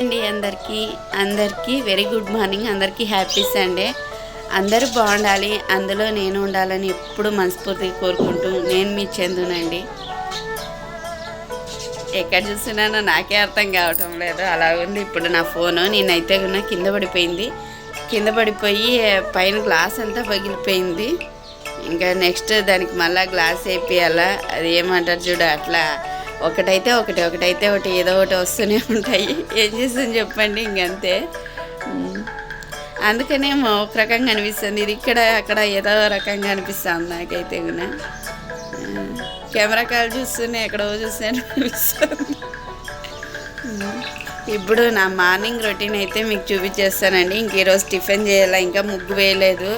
అండి అందరికీ అందరికీ వెరీ గుడ్ మార్నింగ్ అందరికీ హ్యాపీ సండే అందరూ బాగుండాలి అందులో నేను ఉండాలని ఎప్పుడు మనస్ఫూర్తిగా కోరుకుంటూ నేను మీ చెందునండి. ఎక్కడ చూస్తున్నానో నాకే అర్థం కావటం లేదు అలా ఉంది. ఇప్పుడు నా ఫోను నేనైతే కూడా కింద పడిపోయింది. కింద పడిపోయి పైన గ్లాస్ అంతా పగిలిపోయింది. ఇంకా నెక్స్ట్ దానికి మళ్ళీ గ్లాస్ వేపియాలా అది ఏమంటారు చూడు అట్లా ఒకటైతే ఒకటి ఒకటైతే ఒకటి ఏదో ఒకటి వస్తూనే ఉంటాయి. ఏం చేస్తాను చెప్పండి ఇంకంతే. అందుకనే ఒక రకంగా అనిపిస్తుంది. ఇది ఇక్కడ అక్కడ ఏదో రకంగా అనిపిస్తుంది నాకైతే కూడా కెమెరా కాల్ చూస్తూనే ఎక్కడో చూస్తే అనిపిస్తుంది. ఇప్పుడు నా మార్నింగ్ రొటీన్ అయితే మీకు చూపించేస్తానండి. ఇంక ఈరోజు టిఫిన్ చేయాలా ఇంకా ముగ్గు వేయలేదు.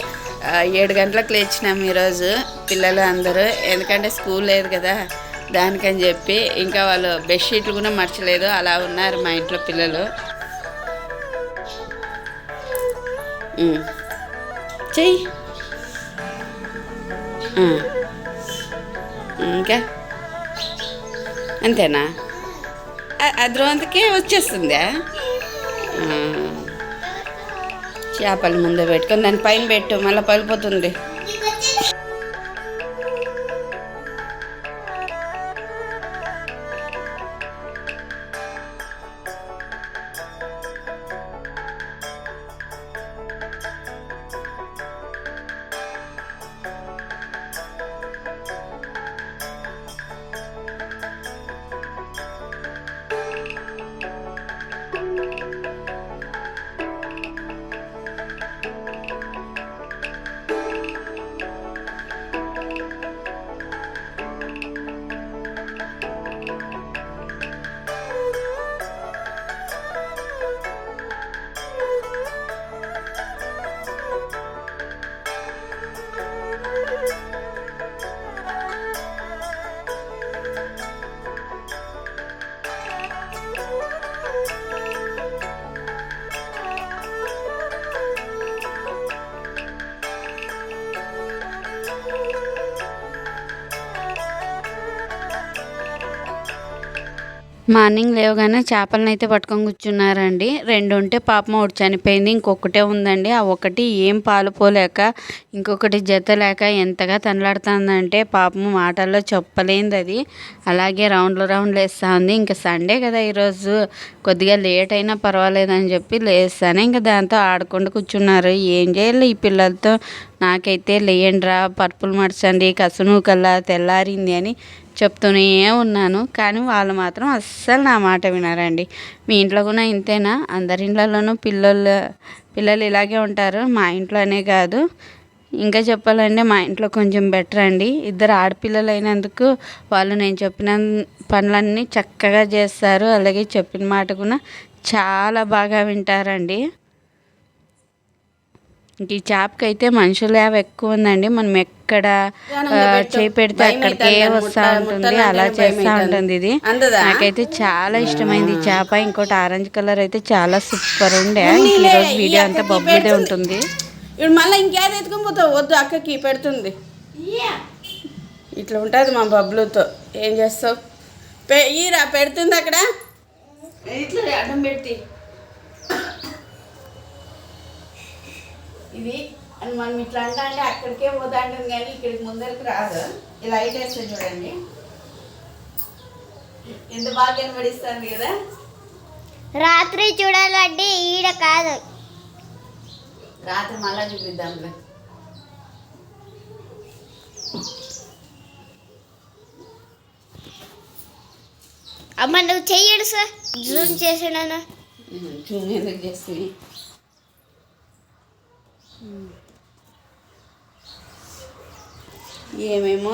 ఏడు గంటలకు లేచినాం ఈరోజు పిల్లలు అందరూ. ఎందుకంటే స్కూల్ లేదు కదా. దానికని చెప్పి ఇంకా వాళ్ళు బెడ్షీట్లు కూడా మర్చలేదు. అలా ఉన్నారు మా ఇంట్లో పిల్లలు. చెయ్యి. ఇంకా? అంతేనా? అ- అద్రవంతకే వచ్చేస్తుందా? చేపలు ముందు పెట్టుకొని దాని పైన పెట్టు మళ్ళీ పగిలిపోతుంది మార్నింగ్ లేవగానే చేపలను అయితే పట్టుకొని కూర్చున్నారండి. రెండు ఉంటే పాపం ఒకటి చనిపోయింది ఇంకొకటే ఉందండి. ఆ ఒకటి ఏం పాలు పోలేక ఇంకొకటి జత లేక ఎంతగా తనలాడుతుందంటే పాపం మాటల్లో చెప్పలేంది అది అలాగే రౌండ్లు రౌండ్లు వేస్తూ ఉంది. ఇంకా సండే కదా ఈరోజు. కొద్దిగా లేట్ అయినా పర్వాలేదని చెప్పి లేస్తాను. ఇంకా దాంతో ఆడుకుంటూ కూర్చున్నారు. ఏం చేయాలి ఈ పిల్లలతో? నాకైతే లేయండిరా పర్పుల్ మర్చండి కసును కల్లా తెల్లారింది అని చెప్తూనే ఉన్నాను. కానీ వాళ్ళు మాత్రం అస్సలు నా మాట వినారండి. మీ ఇంట్లో కూడా ఇంతేనా? అందరి ఇంట్లోనూ పిల్లలు పిల్లలు ఇలాగే ఉంటారు. మా ఇంట్లోనే కాదు. ఇంకా చెప్పాలంటే మా ఇంట్లో కొంచెం బెటర్ అండి. ఇద్దరు ఆడపిల్లలు అయినందుకు వాళ్ళు నేను చెప్పిన పనులన్నీ చక్కగా చేస్తారు. అలాగే చెప్పిన మాట కూడా చాలా బాగా వింటారండి. ఇంక ఈ చేపకి అయితే మనుషుల యావ ఎక్కువ ఉందండి. మనం ఎక్కడ చేయి పెడితే అక్కడికే వస్తూ ఉంటుంది. అలా చేస్తూ ఉంటుంది ఇది. నాకైతే చాలా ఇష్టమైంది ఈ చేప. ఇంకోటి ఆరెంజ్ కలర్ అయితే చాలా సూపర్ ఉండే. ఈరోజు వీడియో అంతా బొబ్బిదే ఉంటుంది. ఇప్పుడు మళ్ళీ ఇంకేది ఎత్తుకొని పోతావు? వద్దు అక్కకి పెడుతుంది. ఇట్లా ఉంటుంది మా బబ్లుతో. ఏం చేస్తావు? పె ఈరా పెడుతుంది అక్కడ? ఇట్లా అడ్డం పెట్టి. ఇది అని మనం ఇట్లా అంటా అంటే అక్కడికే పోతా అంటుంది కానీ ఇక్కడికి ముందరికి రాదు. ఇలా లైట్ వేస్తే చూడండి. ఎంత బాగా కనబడిస్తుంది కదా. రాత్రి చూడాలంటే ఈడ కాదు. రాత్రి మళ్ళా చూపిద్దాంలే అమ్మ నువ్వు చెయ్యడు సార్. జూమ్ చేసాను జూమ్ ఎందుకు చేస్తుంది ఏమేమో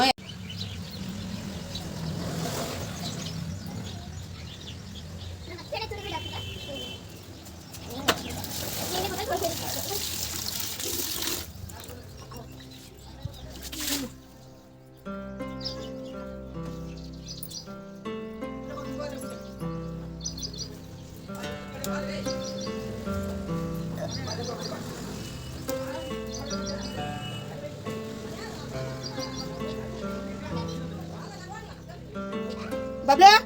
બાબલા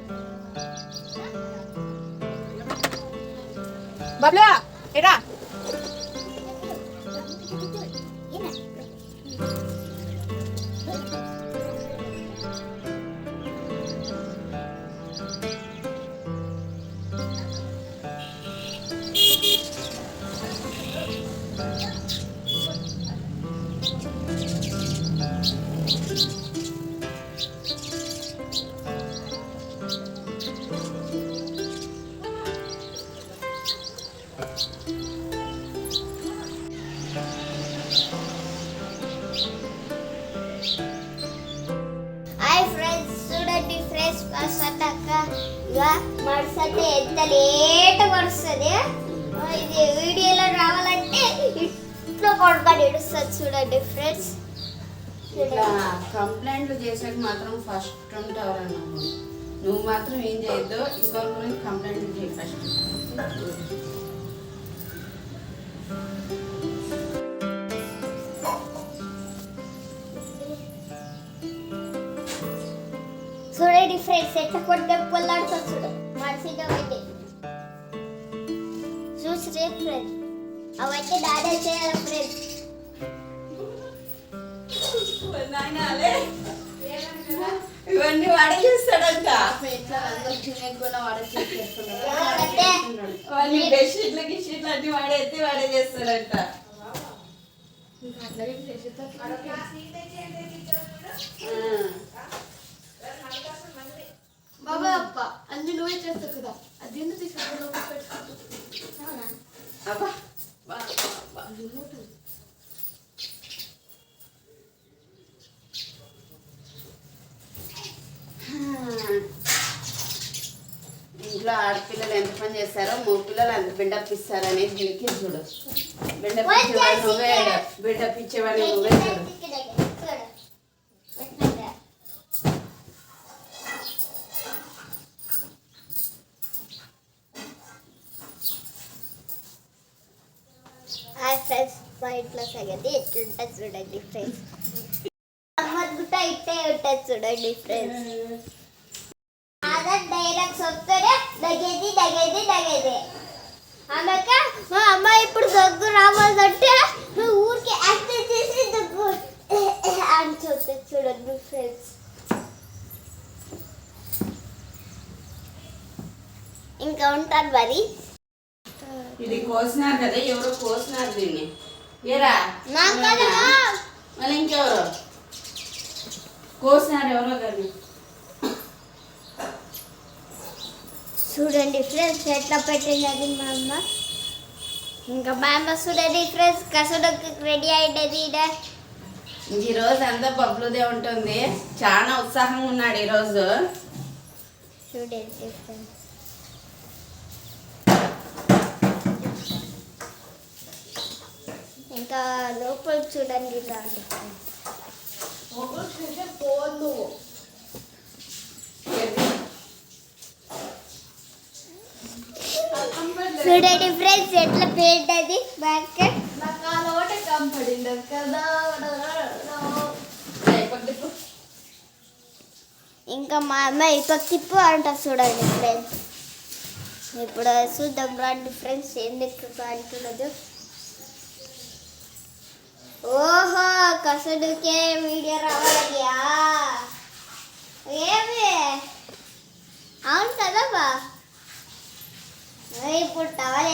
બાબલા ఇంట్లో పడుకొని ఇడుస్తుంది చూడండి ఫ్రెండ్స్ ఇట్లా కంప్లైంట్లు చేసాక మాత్రం ఫస్ట్ ఉంటావురా నువ్వు. నువ్వు మాత్రం ఏం చేయొద్దు ఇంకొకరి గురించి కంప్లైంట్లు చేయి ఫస్ట్ చూడండి ఫ్రెండ్స్ ఎట్లా కొట్టే పొల్లాడుతుంది చూడు. మనిషిగా పెట్టి చూసి ఫ్రెండ్స్ అవన్నీ దాడే చేయాలి ఫ్రెండ్స్. ఇవన్నీ వాడే చేస్తాడంట వాడే బెడ్షీట్లు గిషీట్లు అన్ని వాడే ఎత్తి వాడే చేస్తాడంట. బాబా అప్ప అన్ని నువ్వే చేస్తావు కదా. అది ఎందుకు తీసుకుని లోపల పెట్టుకుంటావు అబ్బా బా, బా, బా. ఇంట్లో ఆడపిల్లలు చేస్తారో మగ పిల్లలు అంత బిల్డప్ ఇస్తారు అనేది దీనికి చూడు. బిల్డప్ ఇచ్చేవాడు నువ్వే బిల్డప్ ఇచ్చేవాడు నువ్వే చూడు. ఇంట్లో సంగతి ఎట్లుంటుంది చూడండి ఫ్రెండ్స్ అమ్మ గుట్ట ఇట్టే ఉంటుంది చూడండి ఫ్రెండ్స్ అదే డైలాగ్స్ వస్తేనే దగ్గేది దగ్గేది దగ్గేది ఆమెక మా అమ్మ ఇప్పుడు దగ్గు రావాలంటే నువ్వు ఊరికి యాక్టింగ్ చేసి దగ్గు అని చూస్తుంది చూడండి ఫ్రెండ్స్ ఇంకా ఉంటాను మరి ఇది కోసినారు కదా ఎవరో కోసినారు దీన్ని. ఏరా? కదా. మళ్ళీ ఇంకెవరు? కోసినారు ఎవరో కానీ చూడండి ఫ్రెండ్స్ ఎట్లా పెట్టినది మా అమ్మ? ఇంకా మా అమ్మ చూడండి ఫ్రెండ్స్ కసడకు రెడీ అయ్యేది. ఈ రోజు అంతా బబ్లుదే ఉంటుంది. చాలా ఉత్సాహంగా ఉన్నాడు ఈరోజు. చూడండి ఫ్రెండ్స్ ఇంకా లోపల చూడండి రాండి ఫ్రెండ్స్ చూడండి ఫ్రెండ్స్ ఎట్లా పెయింట్ అది? ఇంకా మా అమ్మ ఇప్పుడు తిప్పు అంట చూడండి ఫ్రెండ్స్. ఇప్పుడు చూద్దాం రండి ఫ్రెండ్స్ ఎందుకు అంటున్నది. ఓహో కసుడుకే వీడియో రావాలయ్యా ఏమి? అవును కదా బా. ఇప్పుడు టవల్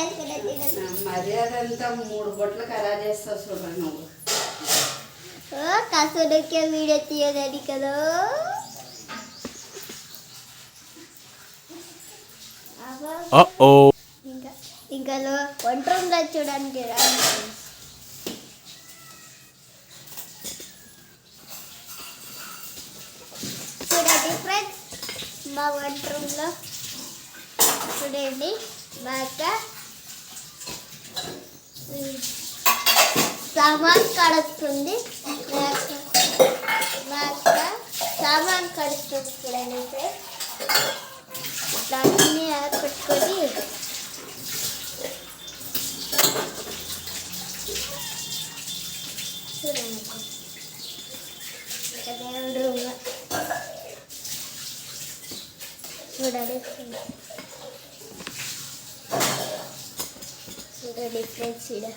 మర్యాద అంతా మూడు బొట్లు ఖరారు చేస్తావు చూడ నువ్వు ఓ కసుడుకే వీడియో తీయదని కదా అబ్బా. Uh-oh. ఇంకా వంట రూమ్లో చూడండి రండి friends. చూడండి ఫ్రెండ్స్ మా వంట రూమ్లో చూడండి మా సామాన్ కడుస్తుంది మా సామాన్ కడుస్తుంది చూడండి ఫ్రెండ్స్. పెట్టుకొని చూడండి. దేవుడు చూడండి ఫ్రెండ్స్ ఇక్కడ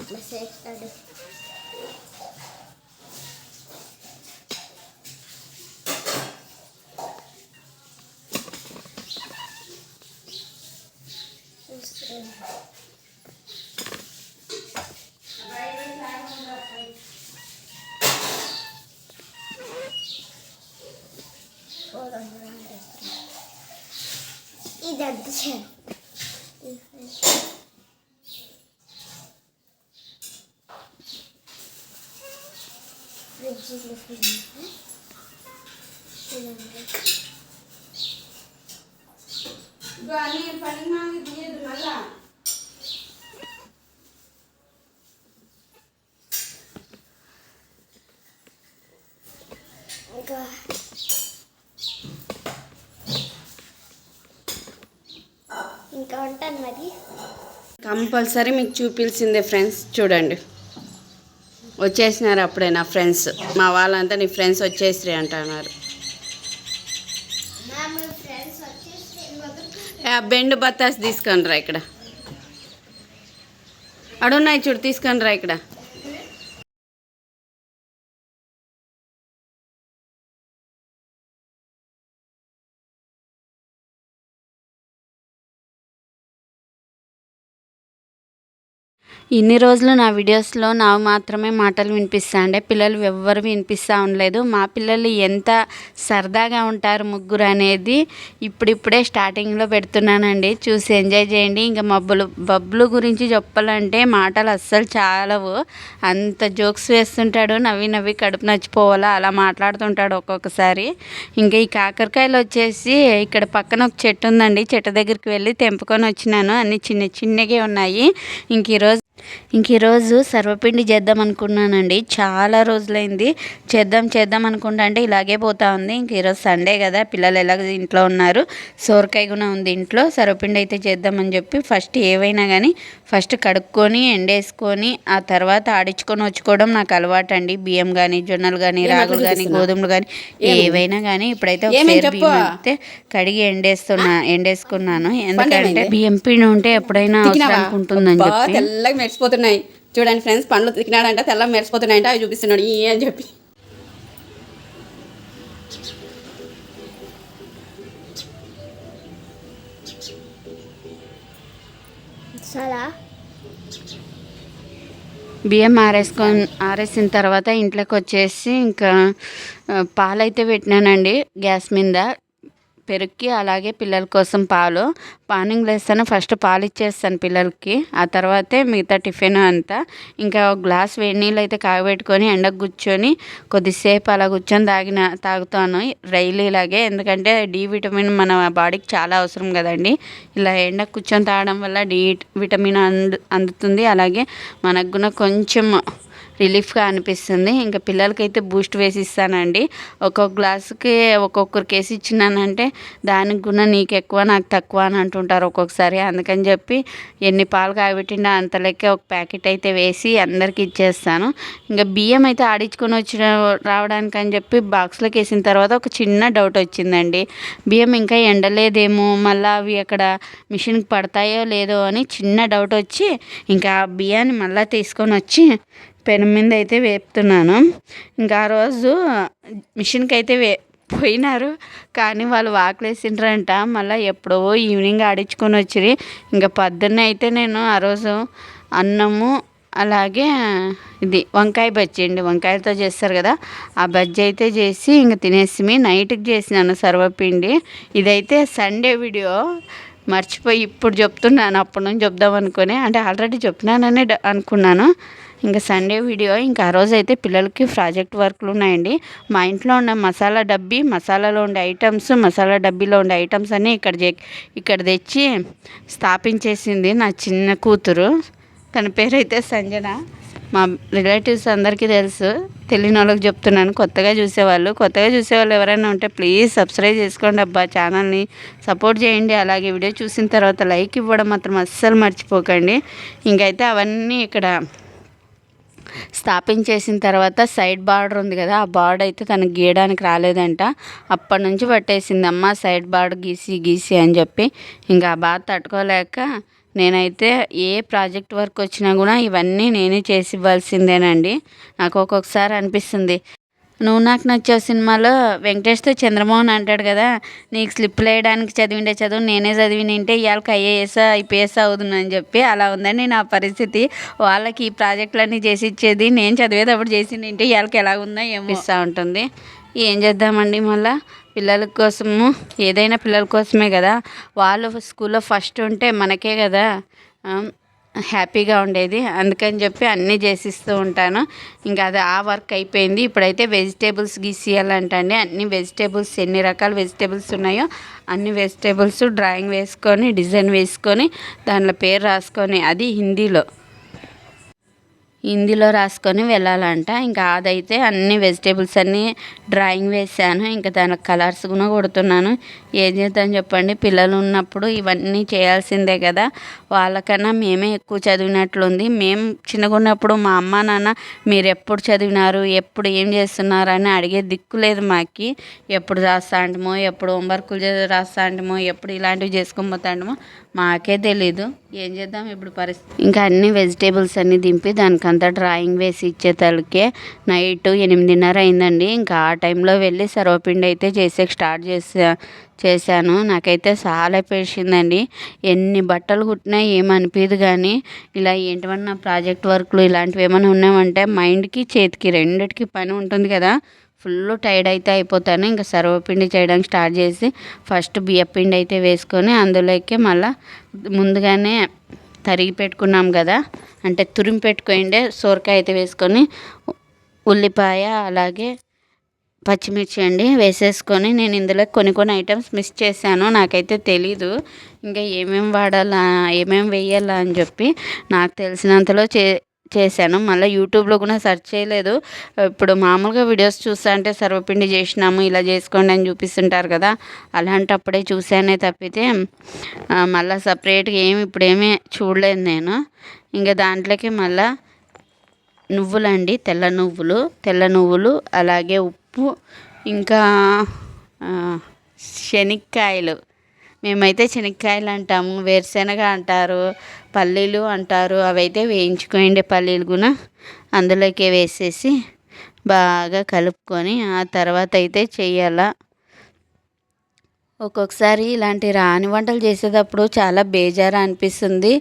ఇట్లా చేస్తాడు చూస్తున్నాను. ఇదంతా చేయాలి పని తీయదు మళ్ళా ఇంకా ఇంకా ఉంటాను మరి. కంపల్సరీ మీకు చూపించిందే ఫ్రెండ్స్. చూడండి. వచ్చేసినారు అప్పుడే నా ఫ్రెండ్స్. మా వాళ్ళంతా నీ ఫ్రెండ్స్ వచ్చేసిరి అంటున్నారు. వచ్చేసి బెండు బత్తాస్ తీసుకొని రా ఇక్కడ. అడున్నాయి చూడు తీసుకొని రా ఇక్కడ. ఇన్ని రోజులు నా వీడియోస్లో నా మాత్రమే మాటలు వినిపిస్తా ఉండే పిల్లలు ఎవ్వరు వినిపిస్తూ ఉండలేదు. మా పిల్లలు ఎంత సరదాగా ఉంటారు ముగ్గురు అనేది ఇప్పుడిప్పుడే స్టార్టింగ్లో పెడుతున్నానండి. చూసి ఎంజాయ్ చేయండి. ఇంకా మబ్బులు బబ్బులు గురించి చెప్పాలంటే మాటలు అస్సలు చాలవు. అంత జోక్స్ వేస్తుంటాడు. నవ్వి నవ్వి కడుపు నచ్చిపోవాలా? అలా మాట్లాడుతుంటాడు ఒక్కొక్కసారి. ఇంకా ఈ కాకరకాయలు వచ్చేసి ఇక్కడ పక్కన ఒక చెట్టు ఉందండి. చెట్టు దగ్గరికి వెళ్ళి తెంపుకొని వచ్చినాను. అన్ని చిన్న చిన్నగా ఉన్నాయి. ఇంక ఈరోజు ఇంక ఈరోజు సర్వపిండి చేద్దాం అనుకున్నానండి. చాలా రోజులైంది. చేద్దాం చేద్దాం అనుకుంటా అంటే ఇలాగే పోతా ఉంది. ఇంక ఈరోజు సండే కదా పిల్లలు ఎలాగ ఇంట్లో ఉన్నారు? సోరకాయ కూడా ఉంది ఇంట్లో. సర్వపిండి అయితే చేద్దామని చెప్పి ఫస్ట్ ఏవైనా కానీ ఫస్ట్ కడుక్కొని ఎండేసుకొని ఆ తర్వాత ఆడించుకొని వచ్చుకోవడం నాకు అలవాటు అండి బియ్యం కానీ జొన్నలు కానీ రాగులు కానీ? గోధుమలు కానీ ఏవైనా కానీ ఇప్పుడైతే అయితే కడిగి ఎండేస్తున్నా ఎండేసుకున్నాను. ఎందుకంటే? బియ్యం పిండి ఉంటే ఎప్పుడైనా? అవసరానికి ఉంటుందని చెప్పి. మెరిసిపోతున్నాయి. చూడండి ఫ్రెండ్స్ పండ్లు తికినాడంట తెల్లగా మెరిసిపోతున్నాయంట అవి చూపిస్తున్నాడు. ఈ అని చెప్పి. చాలా బియ్యం ఆరేసుకొని ఆరేసిన తర్వాత ఇంట్లోకి వచ్చేసి ఇంకా పాలైతే పెట్టినానండి గ్యాస్ మీద. పెరుక్కి అలాగే పిల్లల కోసం పాలు. మార్నింగ్ లేస్తాను ఫస్ట్ పాలు ఇచ్చేస్తాను పిల్లలకి. ఆ తర్వాతే మిగతా టిఫిన్ అంతా. ఇంకా ఒక గ్లాస్ వేడి నీళ్ళు అయితే కాగబెట్టుకొని ఎండకు కూర్చొని కొద్దిసేపు అలా కూర్చొని తాగిన తాగుతాను. రైలు ఇలాగే. ఎందుకంటే డి విటమిన్ మన బాడీకి చాలా అవసరం కదండి. ఇలా ఎండకు కూర్చొని తాగడం వల్ల డి విటమిన్ అందు అందుతుంది. అలాగే మనకు కూడా కొంచెం రిలీఫ్గా అనిపిస్తుంది. ఇంకా పిల్లలకైతే బూస్ట్ వేసి ఇస్తానండి ఒక్కొక్క గ్లాసుకి ఒక్కొక్కరికి వేసి ఇచ్చినానంటే దానికి కూడా నీకు ఎక్కువ నాకు తక్కువ అని అంటుంటారు ఒక్కొక్కసారి. అందుకని చెప్పి ఎన్ని పాలు కాబట్టిండో అంత లెక్క ఒక ప్యాకెట్ అయితే వేసి అందరికి ఇచ్చేస్తాను. ఇంకా బియ్యం అయితే ఆడించుకొని వచ్చిన రావడానికి అని చెప్పి బాక్స్లోకి వేసిన తర్వాత ఒక చిన్న డౌట్ వచ్చిందండి. బియ్యం ఇంకా ఎండలేదేమో మళ్ళీ అవి అక్కడ మిషన్కి పడతాయో లేదో అని చిన్న డౌట్ వచ్చి ఇంకా ఆ బియ్యాన్ని మళ్ళీ తీసుకొని వచ్చి పెనం మీద అయితే వేపుతున్నాను. ఇంకా ఆ రోజు మిషన్కి అయితే వే పోయినారు. కానీ వాళ్ళు వాకలేసిండ్రంట. మళ్ళీ ఎప్పుడో ఈవినింగ్ ఆడించుకొని వచ్చిరి. ఇంకా పొద్దున్నే అయితే నేను ఆ రోజు అన్నము అలాగే ఇది వంకాయ బజ్జీ అండి. వంకాయలతో చేస్తారు కదా. ఆ బజ్జీ అయితే చేసి ఇంక తినేసి నైట్కి చేసినాను సర్వపిండి. ఇదైతే సండే వీడియో. మర్చిపోయి ఇప్పుడు చెప్తున్నాను. అప్పటి నుంచి చెప్దాం అనుకుని. అంటే ఆల్రెడీ చెప్పినానని అనుకున్నాను. ఇంకా సండే వీడియో ఇంకా ఆ రోజు అయితే పిల్లలకి ప్రాజెక్ట్ వర్క్లు ఉన్నాయండి. మా ఇంట్లో ఉన్న మసాలా డబ్బీ మసాలాలో ఉండే ఐటమ్స్ మసాలా డబ్బీలో ఉండే ఐటమ్స్ అన్నీ ఇక్కడ ఇక్కడ తెచ్చి స్థాపించేసింది నా చిన్న కూతురు. తన పేరైతే సంజన. మా రిలేటివ్స్ అందరికీ తెలుసు. తెలియని వాళ్ళకి చెప్తున్నాను. కొత్తగా చూసేవాళ్ళు. కొత్తగా చూసేవాళ్ళు ఎవరైనా ఉంటే ప్లీజ్ సబ్స్క్రైబ్ చేసుకోండి అబ్బా ఛానల్ని. సపోర్ట్ చేయండి. అలాగే వీడియో చూసిన తర్వాత లైక్ ఇవ్వడం మాత్రం అస్సలు మర్చిపోకండి. ఇంకైతే అవన్నీ ఇక్కడ స్థాపించేసిన తర్వాత సైడ్ బార్డర్ ఉంది కదా ఆ బార్డర్ అయితే తనకు గీయడానికి రాలేదంట. అప్పటి నుంచి పట్టేసిందమ్మ సైడ్ బార్డర్ గీసి గీసి అని చెప్పి. ఇంకా ఆ బాధ తట్టుకోలేక నేనైతే ఏ ప్రాజెక్ట్ వర్క్ వచ్చినా కూడా ఇవన్నీ నేనే చేసి ఇవ్వాల్సిందేనండి. నాకు ఒక్కొక్కసారి అనిపిస్తుంది. నువ్వు నాకు నచ్చే సినిమాలో వెంకటేష్తో చంద్రమోహన్ అంటాడు కదా నీకు స్లిప్లు వేయడానికి చదివిండే చదువు నేనే చదివి నింటే ఇవాళకి ఐఏఎస్ ఐపీఎస్ అవుతుంది అని చెప్పి అలా ఉందండి నా పరిస్థితి. వాళ్ళకి ఈ ప్రాజెక్టులన్నీ చేసి ఇచ్చేది నేను చదివేటప్పుడు చేసి నింటే ఇవాళకి ఎలా ఉందో ఏమిస్తూ ఉంటుంది. ఏం చేద్దామండి మళ్ళా? పిల్లల కోసము ఏదైనా పిల్లల కోసమే కదా. వాళ్ళు స్కూల్లో ఫస్ట్ ఉంటే మనకే కదా. హ్యాపీగా ఉండేది. అందుకని చెప్పి అన్నీ చేసిస్తూ ఉంటాను. ఇంకా అది ఆ వర్క్ అయిపోయింది. ఇప్పుడైతే వెజిటేబుల్స్ గీసియాలంటండి. అన్ని వెజిటేబుల్స్ ఎన్ని రకాల వెజిటేబుల్స్ ఉన్నాయో అన్ని వెజిటేబుల్స్ డ్రాయింగ్ వేసుకొని డిజైన్ వేసుకొని దాంట్లో పేరు రాసుకొని అది హిందీలో. హిందీలో రాసుకొని వెళ్ళాలంట. ఇంకా అదైతే అన్ని వెజిటేబుల్స్ అన్నీ డ్రాయింగ్ వేసాను. ఇంకా దానికి కలర్స్ కూడా కొడుతున్నాను. ఏం చేద్దాం చెప్పండి? పిల్లలు ఉన్నప్పుడు ఇవన్నీ చేయాల్సిందే కదా. వాళ్ళకన్నా మేమే ఎక్కువ చదివినట్లుంది. మేము చిన్నగా ఉన్నప్పుడు మా అమ్మ నాన్న మీరు ఎప్పుడు చదివినారు? ఎప్పుడు ఏం చేస్తున్నారు? అని అడిగే దిక్కు లేదు మాకి. ఎప్పుడు రాస్తా అంటమో ఎప్పుడు హోంవర్కులు రాస్తా అంటమో ఎప్పుడు ఇలాంటివి చేసుకొని పోతాంటమో మాకే తెలీదు. ఏం చేద్దాం ఇప్పుడు పరిస్థితి? ఇంకా అన్ని వెజిటేబుల్స్ అన్ని దింపి అంతా డ్రాయింగ్ వేసి ఇచ్చే తలకే నైట్ ఎనిమిదిన్నర అయిందండి. ఇంకా ఆ టైంలో వెళ్ళి సర్వపిండి అయితే చేసే స్టార్ట్ చేసా చేశాను. నాకైతే చాలా పేసిందండి ఎన్ని బట్టలు కుట్టినా ఏమనిపించదు కానీ ఇలా ఏంటివన్నా ప్రాజెక్ట్ వర్క్లు ఇలాంటివి ఏమైనా ఉన్నామంటే మైండ్కి చేతికి రెండిటికి పని ఉంటుంది కదా. ఫుల్ టైర్డ్ అయితే అయిపోతాను. ఇంకా సర్వపిండి చేయడానికి స్టార్ట్ చేసి ఫస్ట్ బియ్యపిండి అయితే వేసుకొని అందులోకి మళ్ళీ ముందుగానే తరిగి పెట్టుకున్నాం కదా అంటే తురిమి పెట్టుకోండి సోరకాయ అయితే వేసుకొని ఉల్లిపాయ అలాగే పచ్చిమిర్చి అండి వేసేసుకొని నేను ఇందులో కొన్ని కొన్ని ఐటమ్స్ మిస్ చేశాను నాకైతే తెలీదు ఇంకా ఏమేమి వాడాలా ఏమేమి వేయాలా అని చెప్పి నాకు తెలిసినంతలో చే చేశాను. మళ్ళీ యూట్యూబ్లో కూడా సెర్చ్ చేయలేదు. ఇప్పుడు మామూలుగా వీడియోస్ చూస్తా అంటే సర్వపిండి చేసినాము ఇలా చేసుకోండి అని చూపిస్తుంటారు కదా అలాంటప్పుడే చూశానే తప్పితే మళ్ళీ సపరేట్గా ఏమి ఇప్పుడేమీ చూడలేదు నేను. ఇంకా దాంట్లోకి మళ్ళీ నువ్వులండి తెల్ల నువ్వులు తెల్ల నువ్వులు అలాగే ఉప్పు ఇంకా శనక్కాయలు. మేమైతే శనక్కాయలు అంటాము వేరుశనగ అంటారు పల్లీలు అంటారు అవైతే వేయించుకోండి పల్లీలు కూడా. అందులోకి వేసేసి బాగా కలుపుకొని ఆ తర్వాత అయితే చెయ్యాల. ఒక్కొక్కసారి ఇలాంటి రాని వంటలు చేసేటప్పుడు చాలా బేజారు అనిపిస్తుంది.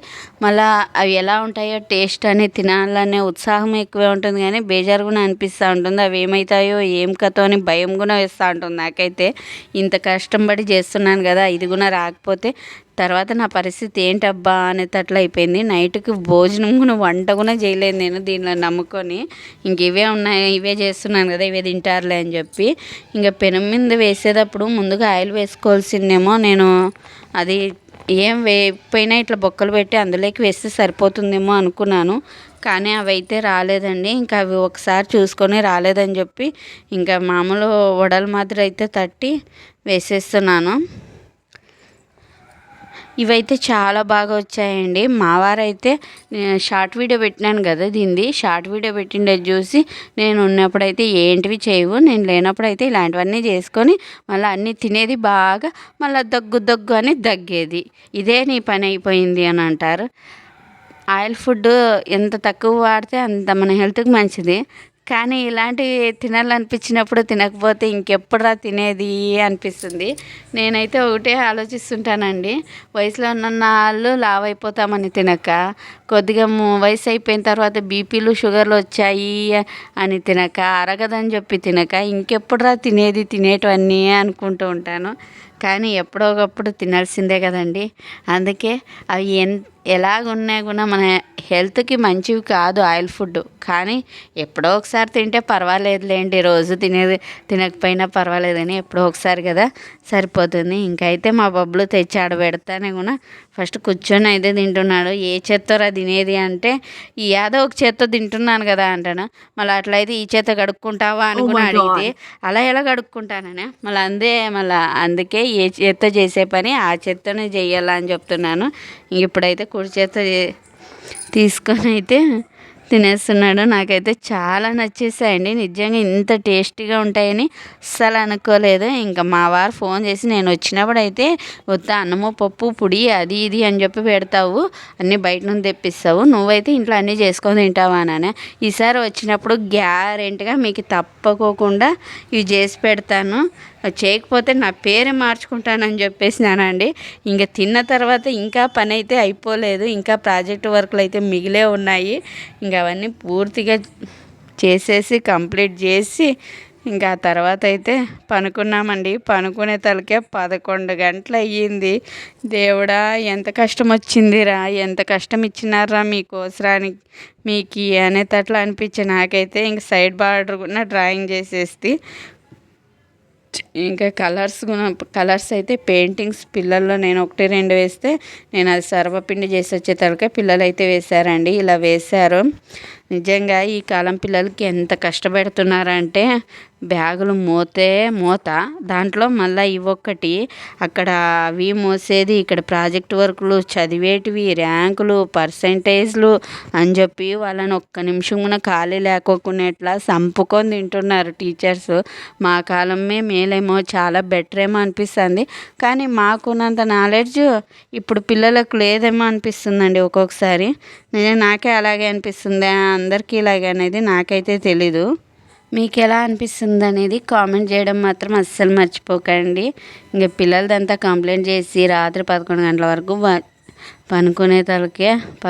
మళ్ళా అవి ఎలా ఉంటాయో టేస్ట్ అని తినాలనే ఉత్సాహం ఎక్కువే ఉంటుంది కానీ బేజారు కూడా అనిపిస్తూ ఉంటుంది. అవి ఏమవుతాయో ఏం కథో అని భయం కూడా వేస్తూ ఉంటుంది నాకైతే. ఇంత కష్టపడి చేస్తున్నాను కదా ఇది కూడా రాకపోతే తర్వాత నా పరిస్థితి ఏంటబ్బా అనేటట్లు అయిపోయింది. నైట్కి భోజనం కూడా వంట కూడా చేయలేదు నేను దీనిలో నమ్ముకొని. ఇంక ఇవే ఉన్నాయి ఇవే చేస్తున్నాను కదా ఇవే తింటారులే అని చెప్పి. ఇంకా పెనం మీద వేసేటప్పుడు ముందుగా ఆయిల్ వేసుకోవాల్సిందేమో నేను. అది ఏం వేయకపోయినా ఇట్లా బొక్కలు పెట్టి అందులోకి వేస్తే సరిపోతుందేమో అనుకున్నాను. కానీ అవి అయితే రాలేదండి. ఇంకా అవి ఒకసారి చూసుకొని రాలేదని చెప్పి ఇంకా మామూలు వడల మాదిరి అయితే తట్టి వేసేస్తున్నాను. ఇవైతే చాలా బాగా వచ్చాయండి. మా వారైతే నేను షార్ట్ వీడియో పెట్టినాను కదా దీనిది. షార్ట్ వీడియో పెట్టిండేది చూసి నేను ఉన్నప్పుడైతే ఏంటివి చేయవు. నేను లేనప్పుడైతే ఇలాంటివన్నీ చేసుకొని మళ్ళీ అన్నీ తినేది బాగా మళ్ళీ దగ్గు దగ్గు అని దగ్గేది. ఇదే నీ పని అయిపోయింది అని అంటారు. ఆయిల్ ఫుడ్ ఎంత తక్కువ వాడితే అంత మన హెల్త్కి మంచిది. కానీ ఇలాంటివి తినాలనిపించినప్పుడు తినకపోతే ఇంకెప్పుడురా తినేది అనిపిస్తుంది. నేనైతే ఒకటే ఆలోచిస్తుంటానండి. వయసులో ఉన్న వాళ్ళు లావు అయిపోతామని తినక కొద్దిగా వయసు అయిపోయిన తర్వాత బీపీలు షుగర్లు వచ్చాయి అని తినక అరగదని చెప్పి తినక ఇంకెప్పుడురా తినేది తినేటివన్నీ అనుకుంటూ ఉంటాను. కానీ ఎప్పుడో ఒకప్పుడు తినాల్సిందే కదండి. అందుకే అవి ఎంత ఎలాగున్నా కూడా మన హెల్త్కి మంచివి కాదు ఆయిల్ ఫుడ్. కానీ ఎప్పుడో ఒకసారి తింటే పర్వాలేదులేండి. రోజు తినేది తినకపోయినా పర్వాలేదని ఎప్పుడో ఒకసారి కదా. సరిపోతుంది. ఇంకైతే మా బబ్బులు తెచ్చి ఆడ పెడతానే కూడా ఫస్ట్ కూర్చొని అయితే తింటున్నాడు. ఏ చేత్తోరా తినేది అంటే ఈ యాదో ఒక చేత్తో తింటున్నాను కదా అంటాను. మళ్ళీ అట్లయితే ఈ చేత్తో కడుక్కుంటావా అని కూడా అడిగితే అలా ఎలా కడుక్కుంటాననే. మళ్ళీ అందే మళ్ళీ అందుకే ఏ చేత్తో చేసే పని ఆ చేత్తోనే చెయ్యాలా అని చెప్తున్నాను. ఇప్పుడైతే కుడి చేత్తో తీసుకొని అయితే తినేస్తున్నాడు. నాకైతే చాలా నచ్చేసాయండి. నిజంగా ఇంత టేస్టీగా ఉంటాయని అస్సలు అనుకోలేదు. ఇంకా మా వారు ఫోన్ చేసి నేను వచ్చినప్పుడు అయితే వద్దా అన్నము పప్పు పొడి అది ఇది అని చెప్పి పెడతావు. అన్నీ బయట నుండి తెప్పిస్తావు. నువ్వైతే ఇంట్లో అన్నీ చేసుకొని తింటావా? అని ఈసారి వచ్చినప్పుడు గ్యారెంటీగా మీకు తప్పకోకుండా ఇవి చేసి పెడతాను. చేయకపోతే నా పేరే మార్చుకుంటానని చెప్పేసినానండి. ఇంకా తిన్న తర్వాత ఇంకా పని అయితే అయిపోలేదు. ఇంకా ప్రాజెక్ట్ వర్క్లు అయితే మిగిలే ఉన్నాయి. ఇంకా అవన్నీ పూర్తిగా చేసేసి కంప్లీట్ చేసి ఇంకా తర్వాత అయితే పనుకున్నామండి. పనుకునే తలకే పదకొండు గంటలు అయ్యింది. దేవుడా ఎంత కష్టం వచ్చిందిరా ఎంత కష్టం ఇచ్చినారా మీకోసరానికి మీకు అనేటట్లు అనిపించి నాకైతే ఇంక సైడ్ బార్డర్ కూడా డ్రాయింగ్ చేసేసి ఇంకా కలర్స్ కూడా కలర్స్ అయితే పెయింటింగ్స్ పిల్లల్లో నేను ఒకటి రెండు వేస్తే నేను అది సర్వపిండి చేసి వచ్చే తలకే పిల్లలు అయితే వేశారండి. ఇలా వేశారు. నిజంగా ఈ కాలం పిల్లలకి ఎంత కష్టపెడుతున్నారంటే బ్యాగులు మోతే మూత. దాంట్లో మళ్ళీ ఇవొక్కటి అక్కడ అవి మోసేది ఇక్కడ ప్రాజెక్ట్ వర్క్లు చదివేటివి ర్యాంకులు పర్సంటేజ్లు అని చెప్పి వాళ్ళని ఒక్క నిమిషం కూడా ఖాళీ లేకోకునేట్లా సంపుకొని తింటున్నారు టీచర్స్. మా కాలమే మేలేమో చాలా బెటర్ ఏమో అనిపిస్తుంది. కానీ మాకున్నంత నాలెడ్జ్ ఇప్పుడు పిల్లలకు లేదేమో అనిపిస్తుందండి ఒక్కొక్కసారి. నేను నాకే అలాగే అనిపిస్తుంది. అందరికీ ఇలాగే అనేది నాకైతే తెలీదు. మీకు ఎలా అనిపిస్తుంది అనేది కామెంట్ చేయడం మాత్రం అస్సలు మర్చిపోకండి. ఇంకా పిల్లలదంతా కంప్లైంట్ చేసి రాత్రి పదకొండు గంటల వరకు పనుకునే తలకే ప